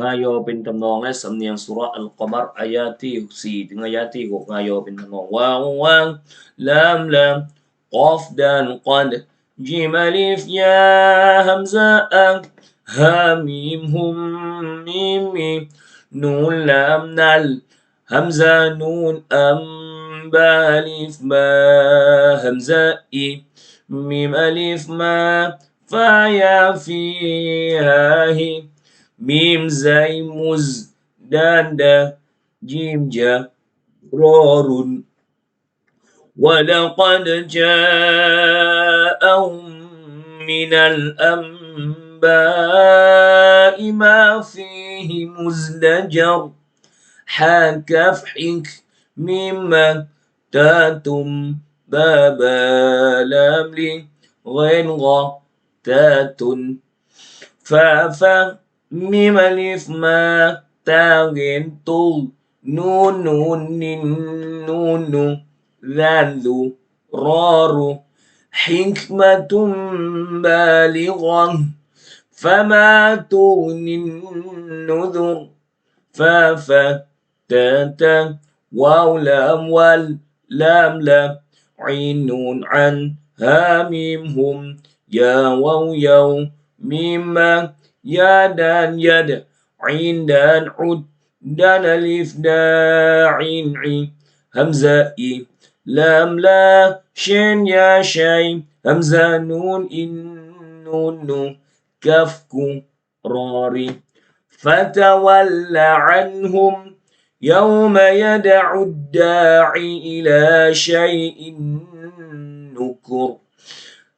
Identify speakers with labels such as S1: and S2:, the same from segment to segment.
S1: งายโยเป็นตำนองและสำเนียงสุรอัลกอมรอายาที่สี่ถึงอายาที่หกงายโยเป็นตำนองว่างว่างลามลามกอฟดันกัดจิมลิฟยาฮัมซาอักฮามิมฮุมมิมินูลามนัลฮัมซานูนอัมบาลิฟมาฮัมซาอีมิมอลิฟมาฟายาฟีฮาฮี ميم زي مز دان دا جيم جا رور ولقد جاءهم من الأنباء ما فيه مزدجر. حكف حك مما تاتم بابا لام لي غين غا تات فافا ألف ما تاغين طول نون نون نون نو ذال رارو حكمة بالغة فما تغني النذر فافا واو لام وال لام لام عين عن ها ميم هم يا واو يو ميم دان يد عين دان عد دان ألف دا عين. عين همزة إي. لام لا شين يا شاي. همزة نون إن نون نو. كفكو راري فتول عنهم يوم يدعو الداعي إلى شيء نكر.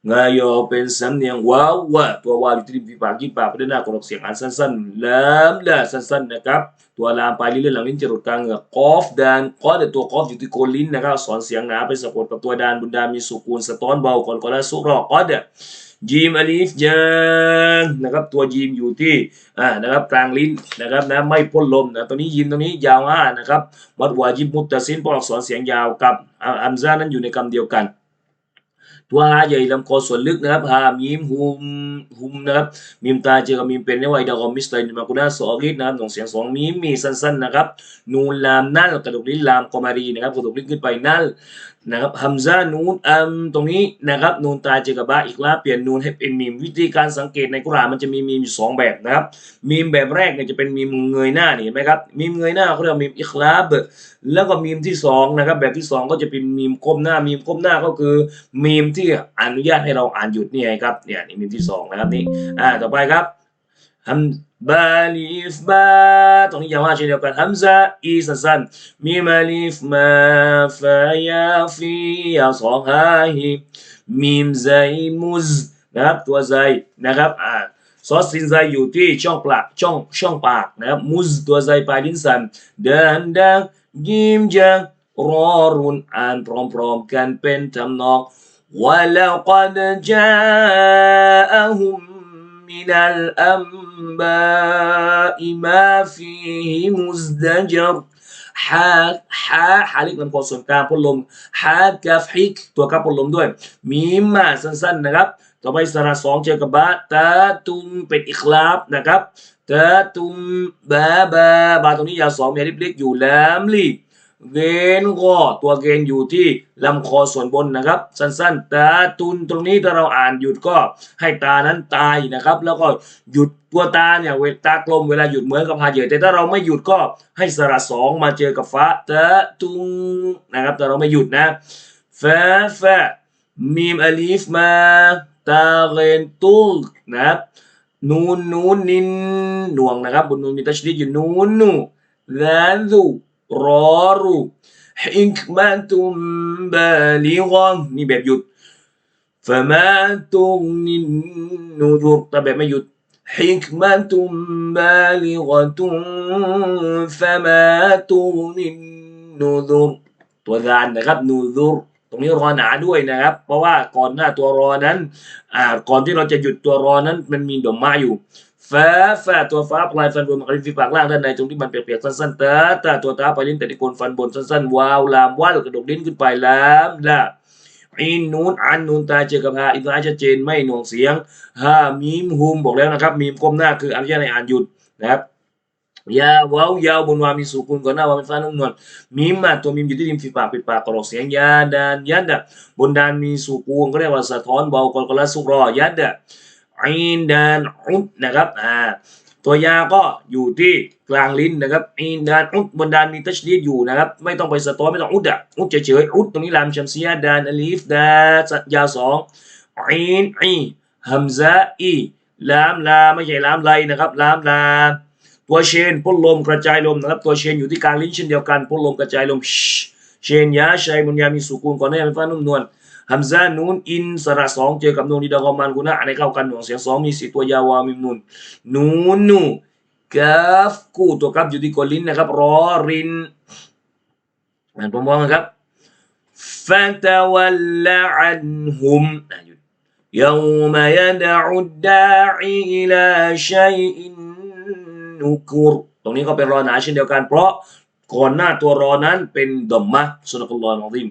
S1: งายอเป็นสำเนียงว้าวว่าตัววาวอยู่ที่ริมฝีปากยี่ปากไปด้านหน้ากรอกเสียงอ่านสั้นๆลามละสั้นๆนะครับ ตัวลามปลายลิ้นหลังลิ้นจะหลุดกลางเหงือกกอฟดานกอแต่ตัวกอฟอยู่ที่โคนลิ้นนะครับสอนเสียงหนาไปสะกดกับตัวดานบุนดามีสุกูลสะท้อนเบาก่อนก่อนและสุรอกอดจีมอลิฟยานนะครับตัวยีมอยู่ที่อ่านะครับกลางลิ้นนะครับนะไม่พ่นลมนะตัวนี้ยีมตรงนี้ยาวห้านะครับวัดวาจิบมุตตะซินพราะอักษรเสียงยาวกับอัมซานั้นอยู่ในคำเดียวกัน ตัวฮาใหญ่ลำคอส่วนลึกนะครับฮามีมฮุมฮุมนะครับมีมตาเจอกับมีมเป็นในวัยดากอมิสไตน์มากุนาสอริดนะครับหนองเสียงสองมีมมีสั้นๆนะครับนูนลามนั่นกระดูกลิ้นลามกอมารีนะครับกระดูกลิ้นขึ้นไปนั่นนะครับฮัมซานูนอัมตรงนี้นะครับนูนตาเจกับบาอีกแล้วเปลี่ยนนูนให้เป็นมีมวิธีการสังเกตในกุรานมันจะมีมีมอยู่สองแบบนะครับมีมแบบแรกเนี่ยจะเป็นมีมเงยหน้านี่เห็นไหมครับมีมเงยหน้าเขาเรียกว่ามีมอิคลาบแล้วก็มีมที่สองนะครับแบบที่สองก็จะเป็นมีมก้มหน้ามีมก้มหน้าก็คือมีมที่อนุญาตให้เราอ่านหยุดนี่ไงครับเนี่ยนี่มีมที่สองนะครับนี่อ่าต่อไปครับ ฮัมบาลิฟบาตรงนี้ยาวมากเช่นเดียวกันฮัมซาอีสั้นๆมีมาลิฟมาฟายาฟียาสองฮาฮิมีมไซมุซนะครับตัวไซนะครับอ่าซอสซินไซอยู่ที่ช่องปากช่องช่องปากนะครับมุซตัวไซปลายลิ้นสันเดินดังยิมจังรอรุนอ่านพร้อมๆกันเป็นทำนอง ولقد جاءهم من الأنباء ما فيه مزدجر ฮาฮาฮาลิกลำคอส่วนกลางพ่นลมฮากาฟฮิกตัวกับพ่นลมด้วย มีมาสั้นๆนะครับ ต่อไปสระสองเจอกับบาตาตุมเป็นอิคลาบนะครับตาตุมบาบาบาตรงนี้ยาวสองมีลิบเล็กอยู่แลมลี เวนกอตัวเกณฑ์อยู่ที่ลำคอส่วนบนนะครับ สั้นๆตาตุนตรงนี้ถ้าเราอ่านหยุดก็ให้ตานั้นตายนะครับ แล้วก็หยุดตัวตาเนี่ยเวตากลมเวลาหยุดเหมือนกับพาเหยอแต่ถ้าเราไม่หยุดก็ให้สระสองมาเจอกับฟ้าตาตุงนะครับแต่เราไม่หยุดนะฟาฟามีมอลิฟมาตาเรนตุกนะครับนูนนูนนินหน่วงนะครับบนนูนมีตัชดีดอยู่นูนนูลาลู รอรูฮิกมาตุมบาลิกอนนี่แบบหยุดฟะมาตุงนินนูรุกแต่แบบไม่หยุดฮิกมาตุมบาลิกตุฟะมาตุงนินนูรุตัวดานนะครับนูรุตรงนี้รอหนาด้วยนะครับ เพราะว่าก่อนหน้าตัวรอนั้นอ่าก่อนที่เราจะหยุดตัวรอนั้นมันมีดมมาอยู่ ฟ้าฟ้าตัวฟ้าปลายฟันบนมันฟีปากล่างด้านในตรงที่มันเปียกๆสั้นๆตาตาตัวตาปลายลิ้นแต่ที่โคนฟันบนสั้นๆวาวลามวัลกระดกลิ้นขึ้นไปลามละอินนูนอันนูนตาเจอกับฮาอินตาชัดเจนไม่หน่วงเสียงฮามีมฮุมบอกแล้วนะครับ มีมก้มหน้าคืออันุญาตให้อ่านหยุดนะครับยาวาวยาวบนวามีสุกุนก่อนหน้าวามีฟ้านุ่มนวลมีมาตัวมีมอยู่ที่ริมฝีปากปิดปากกรอกเสียงยาดานยัดดะบนดานมีสุกูนก็เรียกว่าสะท้อนเบากรกละสุกรอยัดดะ อินดานอุดนะครับอ่าตัวยาก็อยู่ที่กลางลิ้นนะครับอินดานอุดบนดานมีตัชดีดอยู่นะครับ ไม่ต้องไปสะท้อนไม่ต้องอุดอะอุดเฉยๆอุดตรงนี้ลามชัมซียดานอลีฟดาสยาสองอินอีฮัมซะอีลามลาไม่ใช่ลามไลนะครับลามลาตัวเชนพ่นลมกระจายลมนะครับตัวเชนอยู่ที่กลางลิ้นเช่นเดียวกันพ่นลมกระจายลมเชนยาชัยมุนยามีสุกูลก่อนหน้าเป็นฟ้านุ่มนวล ฮัมซานูนอินสระสองเจอกับนูนนิดากอมันกุนะอันนี้เข้ากันหน่วงเสียงสองมีสี่ตัวยาวามิมนุนนูนนูกาฟกูตัวกับอยู่ที่กอลิ้นนะครับรอรินอ่านพร้อมๆกันครับฟาตาวัลละอันฮุมอ่ะหยุด يوم يدعو الداعي إلى شيء نكر ตรงนี้ก็เป็นรอหนาเช่นเดียวกัน เพราะก่อนหน้าตัวรอนั้นเป็นดอมมะสุนัขอัลลอฮ์อัลลอฮิม